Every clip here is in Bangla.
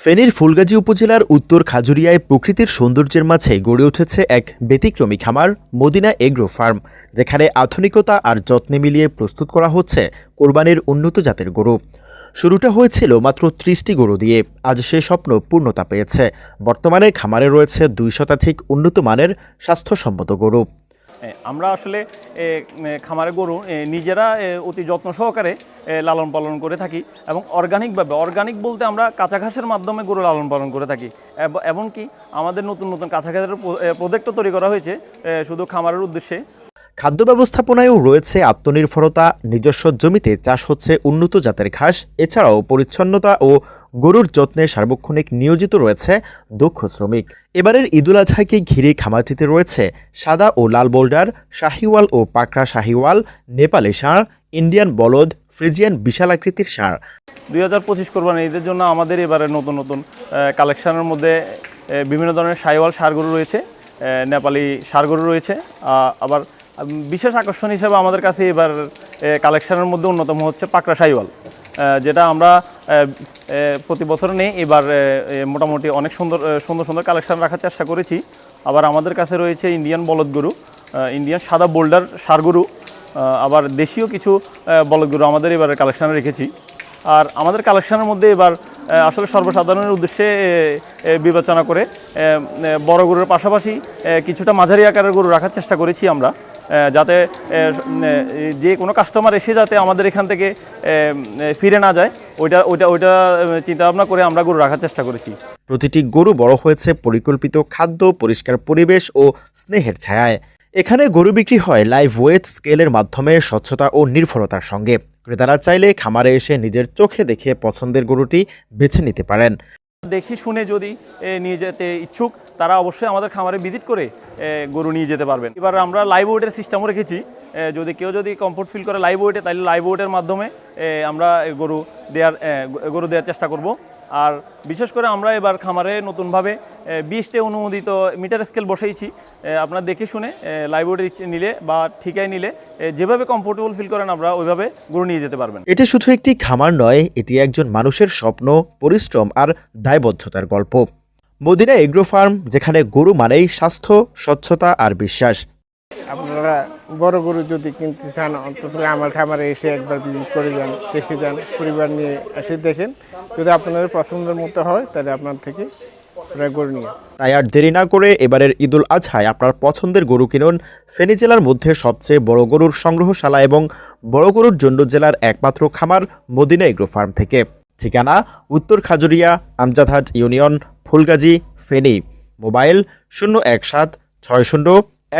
ফেনীর ফুলগাজী উপজেলার উত্তর খাজুরিয়ায় প্রকৃতির সৌন্দর্যের মাঝে গড়ে উঠেছে এক ব্যতিক্রমী খামার, মদিনা এগ্রো ফার্ম, যেখানে আধুনিকতা আর যত্নে মিলিয়ে প্রস্তুত করা হচ্ছে কোরবানির উন্নত জাতের গরু। শুরুটা হয়েছিল মাত্র ত্রিশটি গরু দিয়ে, আজ সে স্বপ্ন পূর্ণতা পেয়েছে। বর্তমানে খামারে রয়েছে দুই শতাধিক উন্নত মানের স্বাস্থ্যসম্মত গরু। আমরা আসলে খামারে গরু নিজেরা অতি যত্ন সহকারে লালন পালন করে থাকি এবং অর্গানিকভাবে অর্গানিক বলতে আমরা কাঁচা ঘাসের মাধ্যমে গরু লালন পালন করে থাকি। এমনকি আমাদের নতুন নতুন কাঁচা ঘাসের প্রজেক্টও তৈরি করা হয়েছে শুধু খামারের উদ্দেশ্যে। খাদ্য ব্যবস্থাপনায়ও রয়েছে আত্মনির্ভরতা, নিজস্ব জমিতে চাষ হচ্ছে উন্নত জাতের ঘাস, এছাড়াও পরিচ্ছন্নতা ও গরুর যত্নে সার্বক্ষণিক নিয়োজিত রয়েছে দক্ষ শ্রমিক। এবারের ঈদুল আজহাকে ঘিরে খামারটিতে রয়েছে সাদা ও লাল বোল্ডার শাহিওয়াল ও পাকড়া শাহিওয়াল নেপালি ষাঁড় ইন্ডিয়ান বলদ ফ্রিজিয়ান বিশাল আকৃতির ষাঁড়। দুই হাজার পঁচিশ কোরবানি ঈদের জন্য আমাদের এবারে নতুন নতুন কালেকশনের মধ্যে বিভিন্ন ধরনের সাইওয়াল সারগরু রয়েছে নেপালি সারগরু রয়েছে আবার বিশেষ আকর্ষণ হিসেবে আমাদের কাছে এবার কালেকশনের মধ্যে অন্যতম হচ্ছে পাকড়া সাইওয়াল এ, যেটা আমরা প্রতি বছর নেই এবার মোটামুটি অনেক সুন্দর সুন্দর সুন্দর কালেকশান রাখার চেষ্টা করেছি। আবার আমাদের কাছে রয়েছে ইন্ডিয়ান বলদ গরু ইন্ডিয়ান সাদা বোল্ডার সারগরু আবার দেশীয় কিছু আহ, বলদগুলো আমাদের এবারে কালেকশানে রেখেছি। আর আমাদের কালেকশানের মধ্যে এবার আসলে সর্বসাধারণের উদ্দেশ্যে বিবেচনা করে বড় গরুর পাশাপাশি কিছুটা মাঝারি আকারের গরু রাখার চেষ্টা করেছি আমরা। যাতে যে কোনো কাস্টমার এসে যাতে আমাদের এখান থেকে ফিরে না যায় ওইটা ওইটা ওইটা চিন্তা ভাবনা করে আমরা গরু রাখার চেষ্টা করেছি। প্রতিটি গরু বড় হয়েছে পরিকল্পিত খাদ্য পরিষ্কার পরিবেশ ও স্নেহের ছায়ায়। এখানে গরু বিক্রি হয় লাইভ ওয়েট স্কেলের মাধ্যমে স্বচ্ছতা ও নির্ভরতার সঙ্গে। ক্রেতারা চাইলে খামারে এসে নিজের চোখে দেখে পছন্দের গরুটি বেছে নিতে পারেন। দেখি শুনে যদি নিয়ে যেতে ইচ্ছুক তারা অবশ্যই আমাদের খামারে ভিজিট করে গরু নিয়ে যেতে পারবেন। এবার আমরা লাইভ ওয়েটের সিস্টেমও রেখেছি। যদি কেউ যদি কমফোর্ট ফিল করে লাইভ ওয়েটে তাহলে লাইভ ওয়েটের মাধ্যমে আমরা গরু দেওয়ার গরু দেওয়ার চেষ্টা করব। আর বিশেষ করে আমরা এবার খামারে নতুনভাবে বিশটে অনুমোদিত মিটার স্কেল বসাইছি। আপনার দেখে শুনে ওয়েটে নিলে বা ঠিকায় নিলে যেভাবে কমফোর্টেবল ফিল করেন আমরা ওইভাবে গরু নিয়ে যেতে পারবেন। এটি শুধু একটি খামার নয়, এটি একজন মানুষের স্বপ্ন, পরিশ্রম আর দায়বদ্ধতার গল্প। মদিনা এগ্রো ফার্ম যেখানে গরু মানেই স্বাস্থ্য স্বচ্ছতা আর বিশ্বাস। আপনারা বড় গরু যদি কিনতে চান অন্তত আমার খামারে এসে একবার ভিজিট করে যান দেখে যান পরিবার নিয়ে এসে দেখেন। যদি আপনাদের পছন্দের মতো হয় তাহলে আপনার থেকে গরু নিয়ে। তাই আর দেরি না করে এবারের ঈদুল আজহায় আপনার পছন্দের গরু কিনুন ফেনী জেলার মধ্যে সবচেয়ে বড় গরুর সংগ্রহশালা এবং বড় গরুর জন্য জেলার একমাত্র খামার মদিনা এগ্রো ফার্ম থেকে। ঠিকানা উত্তর খাজুরিয়া আমজাদহাট ইউনিয়ন ফুলগাজী, ফেনী। মোবাইল শূন্য এক সাত ছয় শূন্য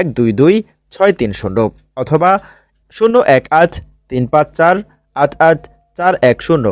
এক দুই দুই ছয় তিন শূন্য অথবা শূন্য এক আট তিন পাঁচ চার আট আট চার এক শূন্য।